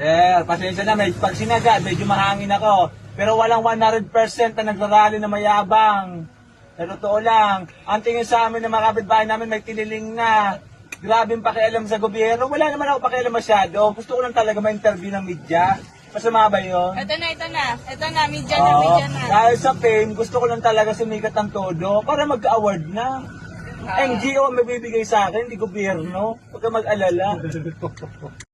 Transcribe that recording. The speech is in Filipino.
Sir, pasensya na, may pag sinaga, medyo mahangin ako. Pero walang 100% na nagrarally na mayabang. Sa totoo lang, ang tingin sa amin ng mga kapitbahay namin may tililing na. Grabe yung pakialam sa gobyerno. Wala naman ako pakialam masyado. Gusto ko lang talaga ma-interview ng media. Masama ba yun? Ito na, ito na. Ito na, media na, Oo. media na. Dahil sa fame, gusto ko lang talaga sumikat ang todo para mag-award na. Ah. NGO ang mabibigay sa akin, hindi gobyerno. Huwag ka mag-alala.